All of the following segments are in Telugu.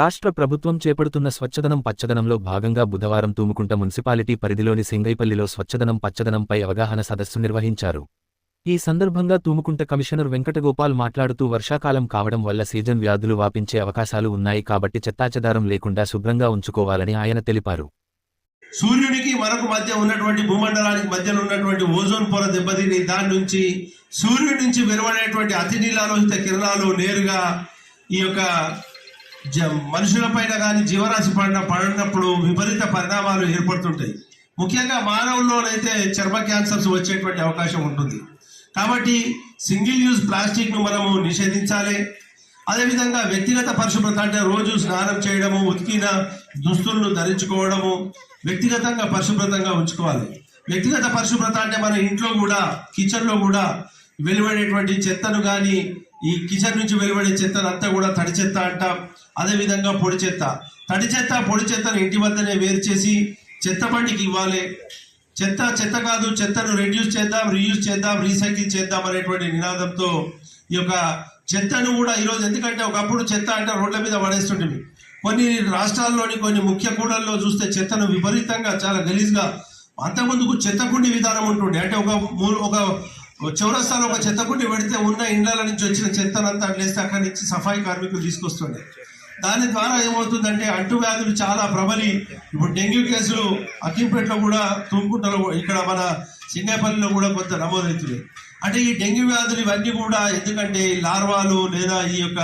రాష్ట్ర ప్రభుత్వం చేపడుతున్న స్వచ్ఛదనం పచ్చదనంలో భాగంగా బుధవారం తూముకుంట మున్సిపాలిటీ పరిధిలోని సింగైపల్లిలో స్వచ్ఛదనం పచ్చదనంపై అవగాహన సదస్సు నిర్వహించారు. ఈ సందర్భంగా తూముకుంట కమిషనర్ వెంకటగోపాల్ మాట్లాడుతూ వర్షాకాలం కావడం వల్ల సీజన్ వ్యాధులు వాపించే అవకాశాలు ఉన్నాయి కాబట్టి చెత్తాచెదారం లేకుండా శుభ్రంగా ఉంచుకోవాలని ఆయన తెలిపారు. సూర్యుడికి మనకు మధ్య ఉన్నటువంటి భూమండలానికి మధ్యలో ఉన్నటువంటి ఓజోన్ పొర దెబ్బతిని దాని నుంచి సూర్యుడి నుంచి వెలువడేటువంటి అతి నీలాలోహిత కిరణాలు నేరుగా ఈ యొక్క మనుషులపైన కానీ జీవరాశి పడిన పడినప్పుడు విపరీత పరిణామాలు ఏర్పడుతుంటాయి. ముఖ్యంగా మానవుల్లోనైతే చర్మ క్యాన్సర్స్ వచ్చేటువంటి అవకాశం ఉంటుంది. కాబట్టి సింగిల్ యూజ్ ప్లాస్టిక్ను మనము నిషేధించాలి. అదేవిధంగా వ్యక్తిగత పరిశుభ్రత అంటే రోజు స్నానం చేయడము ఉతికిన దుస్తులను ధరించుకోవడము వ్యక్తిగతంగా పరిశుభ్రతంగా ఉంచుకోవాలి. వ్యక్తిగత పరిశుభ్రత అంటే మన ఇంట్లో కూడా కిచెన్లో కూడా వెలువడేటువంటి చెత్తను కానీ ఈ కిచెన్ నుంచి వెలువడే చెత్తనంతా కూడా తడి చెత్త అంటాం. అదేవిధంగా పొడి చెత్త. తడి చెత్త పొడి చెత్తను ఇంటి వద్దనే వేరు చేసి చెత్త బండికి ఇవ్వాలి. చెత్త చెత్త కాదు చెత్తను రెడ్యూస్ చేద్దాం రీయూజ్ చేద్దాం రీసైకిల్ చేద్దాం అనేటువంటి నినాదంతో ఈ యొక్క చెత్తను కూడా ఈరోజు ఎందుకంటే ఒకప్పుడు చెత్త అంటే రోడ్ల మీద పడేస్తుంటుంది. కొన్ని రాష్ట్రాల్లోని కొన్ని ముఖ్య కూడల్లో చూస్తే చెత్తను విపరీతంగా చాలా గలీజ్గా అంతకుముందుకు చెత్త కుండి విధానం ఉంటుండే. అంటే ఒక మూ- ఒక చౌరస్తాలో ఒక చెత్తకుండి పెడితే ఉన్న ఇండ్ల నుంచి వచ్చిన చెత్తనంతా అట్లేస్తే అక్కడి నుంచి సఫాయి కార్మికులు తీసుకొస్తుండే. దాని ద్వారా ఏమవుతుందంటే అంటువ్యాధులు చాలా ప్రబలి. ఇప్పుడు డెంగ్యూ కేసులు అకింపేటలో కూడా తుమ్కుంటలో ఇక్కడ మన సింగపల్లిలో కూడా కొంత నమోదవుతున్నాయి అంటే ఈ డెంగ్యూ వ్యాధులు ఇవన్నీ కూడా ఎందుకంటే ఈ లార్వాలు లేదా ఈ యొక్క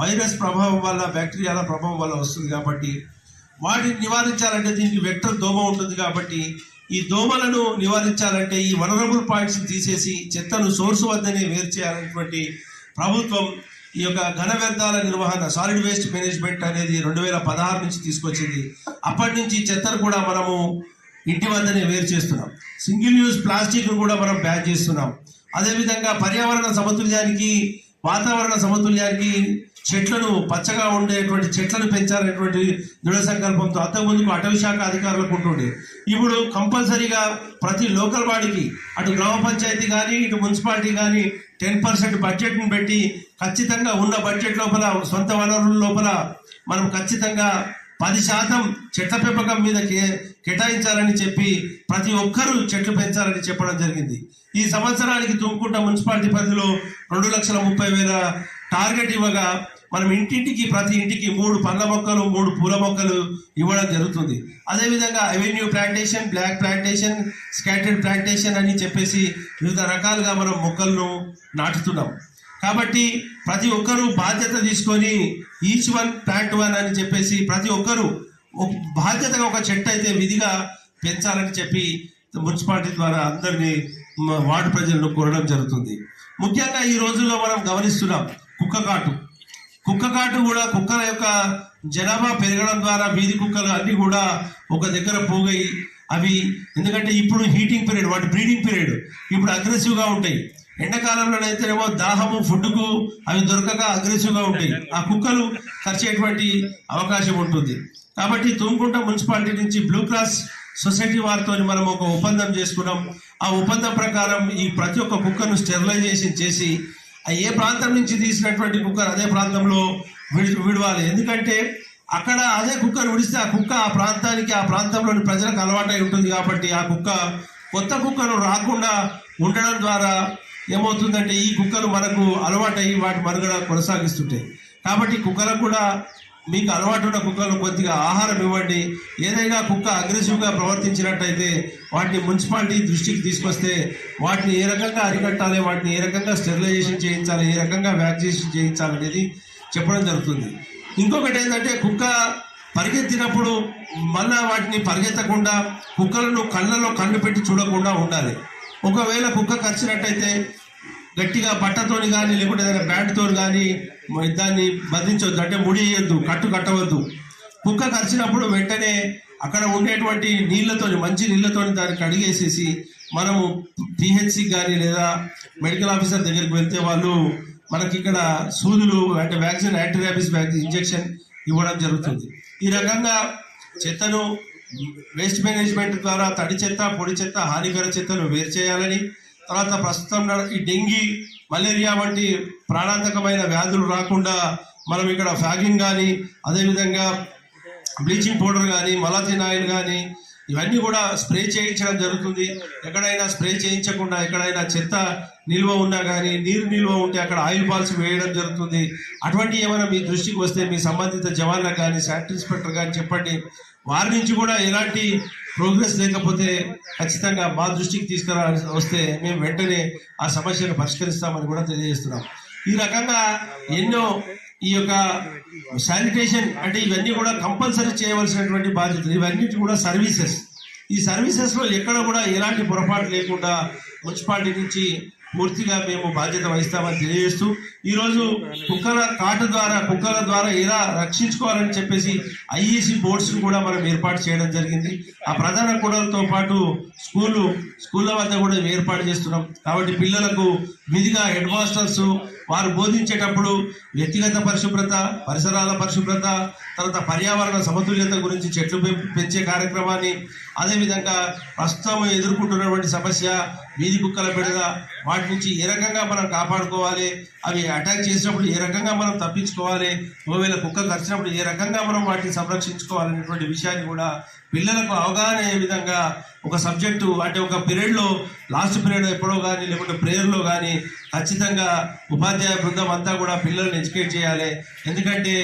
వైరస్ ప్రభావం వల్ల బ్యాక్టీరియాల ప్రభావం వల్ల వస్తుంది కాబట్టి వాటిని నివారించాలంటే దీనికి వెక్టర్ దోమ ఉంటుంది కాబట్టి ఈ దోమలను నివారించాలంటే ఈ వనరబుల్ పాయింట్స్ తీసేసి చెత్తను సోర్స్ వద్దనే వేరు చేయాలనేటువంటి ప్రభుత్వం ఈ యొక్క ఘన వ్యర్థాల నిర్వహణ సాలిడ్ వేస్ట్ మేనేజ్మెంట్ అనేది రెండు వేల పదహారు నుంచి తీసుకొచ్చింది. అప్పటి నుంచి చెత్తను కూడా మనము ఇంటి వద్దనే వేరు చేస్తున్నాం. సింగిల్ యూజ్ ప్లాస్టిక్ను కూడా మనం బ్యాన్ చేస్తున్నాం. అదేవిధంగా పర్యావరణ సమతుల్యానికి వాతావరణ సమతుల్యానికి చెట్లను పచ్చగా ఉండేటువంటి చెట్లను పెంచాలనేటువంటి దృఢ సంకల్పంతో అంతకుముందుకు అటవీ శాఖ అధికారులకు ఉంటుండే. ఇప్పుడు కంపల్సరీగా ప్రతి లోకల్ బాడీకి అటు గ్రామ పంచాయతీ కానీ ఇటు మున్సిపాలిటీ కానీ టెన్ పర్సెంట్ బడ్జెట్ను పెట్టి ఖచ్చితంగా ఉన్న బడ్జెట్ లోపల సొంత వనరుల లోపల మనం ఖచ్చితంగా పది శాతం చెట్ల పెంపకం మీద కేటాయించాలని చెప్పి ప్రతి ఒక్కరూ చెట్లు పెంచాలని చెప్పడం జరిగింది. ఈ సంవత్సరానికి తుమ్కుంట మున్సిపాలిటీ పరిధిలో రెండు లక్షల ముప్పై వేల టార్గెట్ ఇవ్వగా మనం ఇంటింటికి ప్రతి ఇంటికి మూడు పండ్ల మొక్కలు మూడు పూల మొక్కలు ఇవ్వడం జరుగుతుంది. అదేవిధంగా avenue plantation block plantation scattered plantation అని చెప్పేసి వివిధ రకాలుగా మనం మొక్కలను నాటుతున్నాం. కాబట్టి ప్రతి ఒక్కరూ బాధ్యత తీసుకొని ఈచ్ వన్ ప్లాంట్ వన్ అని చెప్పేసి ప్రతి ఒక్కరూ ఒక బాధ్యతగా ఒక చెట్టు అయితే విధిగా పెంచాలని చెప్పి మున్సిపాలిటీ ద్వారా అందరినీ వార్డు ప్రజలను కోరడం జరుగుతుంది. ముఖ్యంగా ఈ రోజుల్లో మనం గమనిస్తున్నాం కుక్క కాటు కుక్క కాటు కూడా కుక్కల యొక్క జనాభా పెరగడం ద్వారా వీధి కుక్కలు అన్ని కూడా ఒక దగ్గర పోగై అవి ఎందుకంటే ఇప్పుడు హీటింగ్ పీరియడ్ వాటి బ్రీడింగ్ పీరియడ్ ఇప్పుడు అగ్రెసివ్గా ఉంటాయి. ఎండాకాలంలోనైతేనేమో దాహము ఫుడ్కు అవి దొరకక అగ్రెసివ్గా ఉంటాయి. ఆ కుక్కలు ఖర్చేటువంటి అవకాశం ఉంటుంది. కాబట్టి తుమ్కుంట మున్సిపాలిటీ నుంచి బ్లూ క్రాస్ సొసైటీ వారితో మనం ఒక ఒప్పందం చేసుకున్నాం. ఆ ఒప్పందం ప్రకారం ఈ ప్రతి ఒక్క కుక్కను స్టెరిలైజేషన్ చేసి ఏ ప్రాంతం నుంచి తీసినటువంటి కుక్కర్ అదే ప్రాంతంలో విడి విడవాలి. ఎందుకంటే అక్కడ అదే కుక్కను విడిస్తే ఆ కుక్క ఆ ప్రాంతానికి ఆ ప్రాంతంలోని ప్రజలకు అలవాటై ఉంటుంది కాబట్టి ఆ కుక్క కొత్త కుక్కను రాకుండా ఉండడం ద్వారా ఏమవుతుందంటే ఈ కుక్కలు మనకు అలవాటై వాటి మనుగడ కొనసాగిస్తుంటాయి. కాబట్టి కుక్కలకు కూడా మీకు అలవాటు ఉన్న కుక్కలు కొద్దిగా ఆహారం ఇవ్వండి. ఏదైనా కుక్క అగ్రెసివ్గా ప్రవర్తించినట్టయితే వాటిని మున్సిపాలిటీ దృష్టికి తీసుకొస్తే వాటిని ఏ రకంగా అరికట్టాలి వాటిని ఏ రకంగా స్టెరిలైజేషన్ చేయించాలి ఏ రకంగా వ్యాక్సినేషన్ చేయించాలనేది చెప్పడం జరుగుతుంది. ఇంకొకటి ఏంటంటే కుక్క పరిగెత్తినప్పుడు మళ్ళా వాటిని పరిగెత్తకుండా కుక్కలను కళ్ళలో కళ్ళు పెట్టి చూడకుండా ఉండాలి. ఒకవేళ కుక్క కరిచినట్టయితే గట్టిగా బట్టతోని కానీ లేకుంటే ఏదైనా బ్యాండ్తో కానీ దాన్ని బంధించవద్దు అంటే ముడి వేయద్దు కట్టు కట్టవద్దు. కుక్క కరిచినప్పుడు వెంటనే అక్కడ ఉండేటువంటి నీళ్ళతో మంచి నీళ్ళతోని దాన్ని కడిగేసేసి మనము పిహెచ్సి కానీ లేదా మెడికల్ ఆఫీసర్ దగ్గరికి వెళ్తే వాళ్ళు మనకి ఇక్కడ సూదులు అంటే vaccine anti rabies vaccine injection ఇవ్వడం జరుగుతుంది. ఈ రకంగా చెత్తను వేస్ట్ మేనేజ్మెంట్ ద్వారా తడి చెత్త పొడి చెత్త హానికర చెత్తను వేరు చేయాలని తర్వాత ప్రస్తుతం ఈ డెంగీ మలేరియా వంటి ప్రాణాంతకమైన వ్యాధులు రాకుండా మనం ఇక్కడ ఫ్యాగింగ్ కానీ అదేవిధంగా బ్లీచింగ్ పౌడర్ కానీ మలాథిన్ ఆయిల్ కానీ ఇవన్నీ కూడా స్ప్రే చేయించడం జరుగుతుంది. ఎక్కడైనా స్ప్రే చేయించకుండా ఎక్కడైనా చెత్త నిల్వ ఉన్నా కానీ నీరు నిల్వ ఉంటే అక్కడ ఆయిల్ బాల్స్ వేయడం జరుగుతుంది. అటువంటి ఏమైనా మీ దృష్టికి వస్తే మీ సంబంధిత జవాన్లకు కానీ శానిటరీ ఇన్స్పెక్టర్ కానీ చెప్పండి. వారి నుంచి కూడా ఎలాంటి ప్రోగ్రెస్ లేకపోతే ఖచ్చితంగా మా దృష్టికి తీసుకురా వస్తే మేము వెంటనే ఆ సమస్యను పరిష్కరిస్తామని కూడా తెలియజేస్తున్నాం. ఈ రకంగా ఎన్నో ఈ యొక్క శానిటేషన్ అంటే ఇవన్నీ కూడా కంపల్సరీ చేయవలసినటువంటి బాధ్యతలు. ఇవన్నీ కూడా సర్వీసెస్. ఈ సర్వీసెస్లో ఎక్కడ కూడా ఎలాంటి పొరపాటు లేకుండా మున్సిపాలిటీ నుంచి పూర్తిగా మేము బాధ్యత వహిస్తామని తెలియజేస్తూ ఈరోజు కుక్కల కాటు ద్వారా కుక్కల ద్వారా ఎలా రక్షించుకోవాలని చెప్పేసి ఐఈసి బోర్డ్స్ను కూడా మనం ఏర్పాటు చేయడం జరిగింది. ఆ ప్రధాన కూడలతో పాటు స్కూలు స్కూళ్ళ వద్ద కూడా ఏర్పాటు చేస్తున్నాం. కాబట్టి పిల్లలకు విధిగా హెడ్ మాస్టర్సు వారు బోధించేటప్పుడు వ్యక్తిగత పరిశుభ్రత పరిసరాల పరిశుభ్రత తర్వాత పర్యావరణ సమతుల్యత గురించి చెట్లు పెం- పెంచే కార్యక్రమాన్ని అదేవిధంగా ప్రస్తుతం ఎదుర్కొంటున్నటువంటి సమస్య వీధి కుక్కల పెడద వాటి నుంచి ఏ రకంగా మనం కాపాడుకోవాలి అవి అటాక్ చేసినప్పుడు ఏ రకంగా మనం తప్పించుకోవాలి ఒకవేళ కుక్క కరిచినప్పుడు ఏ రకంగా మనం వాటిని సంరక్షించుకోవాలనేటువంటి విషయాన్ని కూడా పిల్లలకు అవగాహన అయ్యే విధంగా ఒక సబ్జెక్టు అంటే ఒక పీరియడ్లో లాస్ట్ పీరియడ్ ఎప్పుడో కానీ లేకుంటే ప్రేయర్లో కానీ ఖచ్చితంగా ఉపాధ్యాయ బృందం అంతా కూడా పిల్లల్ని ఎడ్యుకేట్ చేయాలి. ఎందుకంటే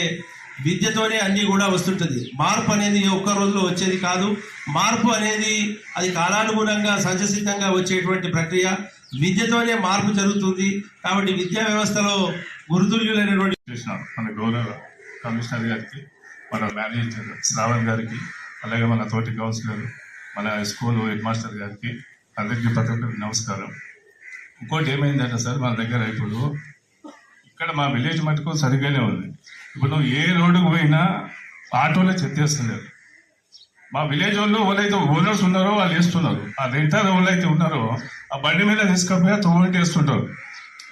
విద్యతోనే అన్నీ కూడా వస్తుంటుంది. మార్పు అనేది ఒక్క రోజులో వచ్చేది కాదు. మార్పు అనేది అది కాలానుగుణంగా సహజసిద్ధంగా వచ్చేటువంటి ప్రక్రియ. విద్యతోనే మార్పు జరుగుతుంది. కాబట్టి విద్యా వ్యవస్థలో గురుతుల్యులైనటువంటి మన గౌరవ కమిషనర్ గారికి మన మేనేజర్ శ్రావణ్ గారికి. అలాగే మన తోటి కౌన్సిలర్ మన స్కూల్ హెడ్ మాస్టర్ గారికి అందరికీ ప్రతి ఒక్కరికి నమస్కారం. ఇంకోటి ఏమైందంటే సార్ మన దగ్గర ఇప్పుడు ఇక్కడ మా విలేజ్ మటుకు సరిగ్గానే ఉంది. ఇప్పుడు నువ్వు ఏ రోడ్డుకు పోయినా ఆటోలో చెత్తేస్తున్నారు. మా విలేజ్ వాళ్ళు ఎవరైతే ఓనర్స్ ఉన్నారో వాళ్ళు వేస్తున్నారు. ఆ రెంటర్ ఎవరైతే ఉన్నారో ఆ బండి మీద తీసుకపోయి తోటి వేస్తుంటారు.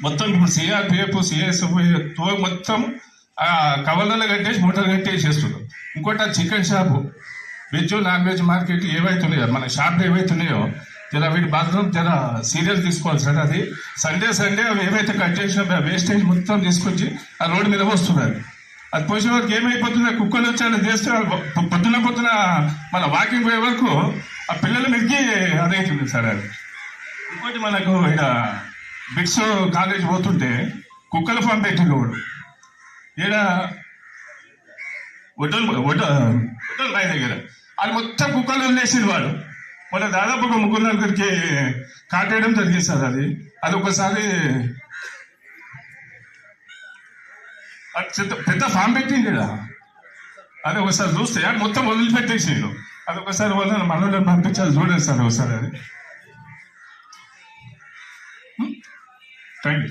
మొత్తం ఇప్పుడు సిఆర్పిఎఫ్ సిఎస్ఎఫ్తో మొత్తం ఆ కవర్లలో కట్టేసి మూటలు కట్టేసి చేస్తున్నారు ఇంకోటి ఆ chicken shop. Veg non veg market ఏవైతే ఉన్నాయో మన షాపులు ఏవైతే ఉన్నాయో జర వీటి బాత్రూమ్ జర సీరియస్ తీసుకోవాలి సార్. అది సండే సండే అవి ఏవైతే కట్ చేసినా వేస్టేజ్ మొత్తం తీసుకొచ్చి ఆ రోడ్డు మీద వస్తున్నారు అది పోసిన వరకు ఏమైపోతుందో కుక్కలు వచ్చి అలా చేస్తే పొద్దున పొద్దున మన వాకింగ్ పోయే వరకు ఆ పిల్లల మీదకి అదైతుంది సార్ అది. ఇంకోటి మనకు ఇక్కడ బిట్స్ కాలేజ్ పోతుంటే కుక్కల ఫామ్ పెట్టిండు వాడు ఈడ వడ్డల్ వడ్డ వడ్డల్ రాయి దగ్గర. వాళ్ళు మొత్తం కుక్కలు వదిలేసింది వాడు మొన్న దాదాపు ఒక ముగ్గురు నలుగురికి కాటేయడం జరిగింది సార్ అది. అది ఒకసారి అది పెద్ద పెద్ద ఫామ్ పెట్టింది కదా. అది ఒకసారి చూస్తే అది మొత్తం వదిలిపెట్టేసిండు అది ఒకసారి వాళ్ళని మనోళ్ళని పంపించాలి చూడండి సార్ ఒకసారి అది. Thank you